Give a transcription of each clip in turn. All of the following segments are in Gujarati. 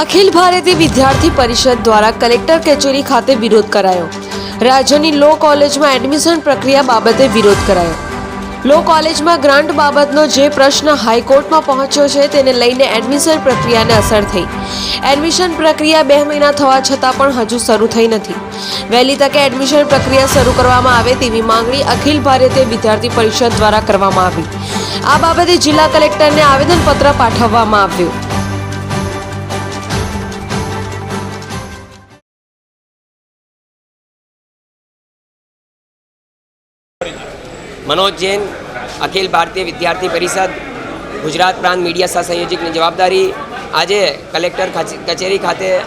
અખિલ ભારતીય વિદ્યાર્થી પરિષદ દ્વારા કલેક્ટર કચેરી ખાતે વિરોધ કરાયો. રાજ્યની લો કોલેજમાં એડમિશન પ્રક્રિયા બાબતે વિરોધ કરાયો. લો કોલેજમાં ગ્રાન્ટ બાબતનો જે પ્રશ્ન હાઈકોર્ટમાં પહોંચ્યો છે તેને લઈને એડમિશન પ્રક્રિયાને અસર થઈ. એડમિશન પ્રક્રિયા બે મહિના થવા છતાં પણ હજુ શરૂ થઈ નથી. વહેલી તકે એડમિશન પ્રક્રિયા શરૂ કરવામાં આવે તેવી માંગણી અખિલ ભારતીય વિદ્યાર્થી પરિષદ દ્વારા કરવામાં આવી. આ બાબતે જિલ્લા કલેક્ટરને આવેદનપત્ર પાઠવવામાં આવ્યું. મનોજ જૈન, અખિલ ભારતીય વિદ્યાર્થી પરિષદ, ગુજરાત પ્રાંત મીડિયા સહ સંયોજકની જવાબદારી. આજે કલેક્ટર કચે- કચેરી ખાતે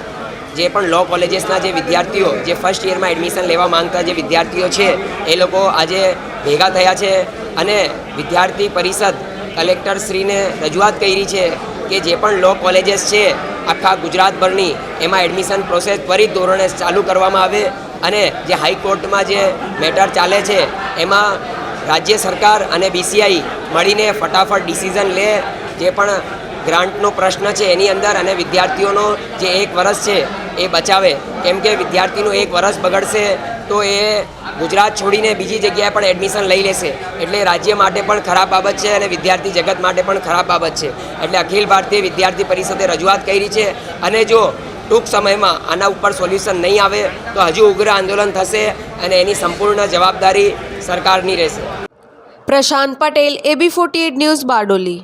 જે પણ લો કોલેજીસના જે વિદ્યાર્થીઓ, જે ફર્સ્ટ યરમાં એડમિશન લેવા માંગતા જે વિદ્યાર્થીઓ છે, એ લોકો આજે ભેગા થયા છે અને વિદ્યાર્થી પરિષદ કલેક્ટરશ્રીને રજૂઆત કરી છે કે જે પણ લો કોલેજીસ છે, આખા ગુજરાતભરની, એમાં એડમિશન પ્રોસેસ ત્વરિત ધોરણે ચાલુ કરવામાં આવે અને જે હાઈકોર્ટમાં જે મેટર ચાલે છે, એમાં રાજ્ય સરકાર અને બીસીઆઈ મળીને ફટાફટ ડિસિઝન લે જે પણ ગ્રાન્ટનો પ્રશ્ન છે એની અંદર અને વિદ્યાર્થીઓનો જે એક વર્ષ છે એ બચાવે. કેમ કે વિદ્યાર્થીનું એક વર્ષ બગડશે તો એ ગુજરાત છોડીને બીજી જગ્યાએ પણ એડમિશન લઈ લેશે. એટલે રાજ્ય માટે પણ ખરાબ બાબત છે અને વિદ્યાર્થી જગત માટે પણ ખરાબ બાબત છે. એટલે અખિલ ભારતીય વિદ્યાર્થી પરિષદે રજૂઆત કરી છે અને જો ટૂંક સમયમાં આના ઉપર સોલ્યુશન નહીં આવે તો હજુ ઉગ્ર આંદોલન થશે અને એની સંપૂર્ણ જવાબદારી સરકારની રહેશે. Prashant Patel AB forty news Bardoli.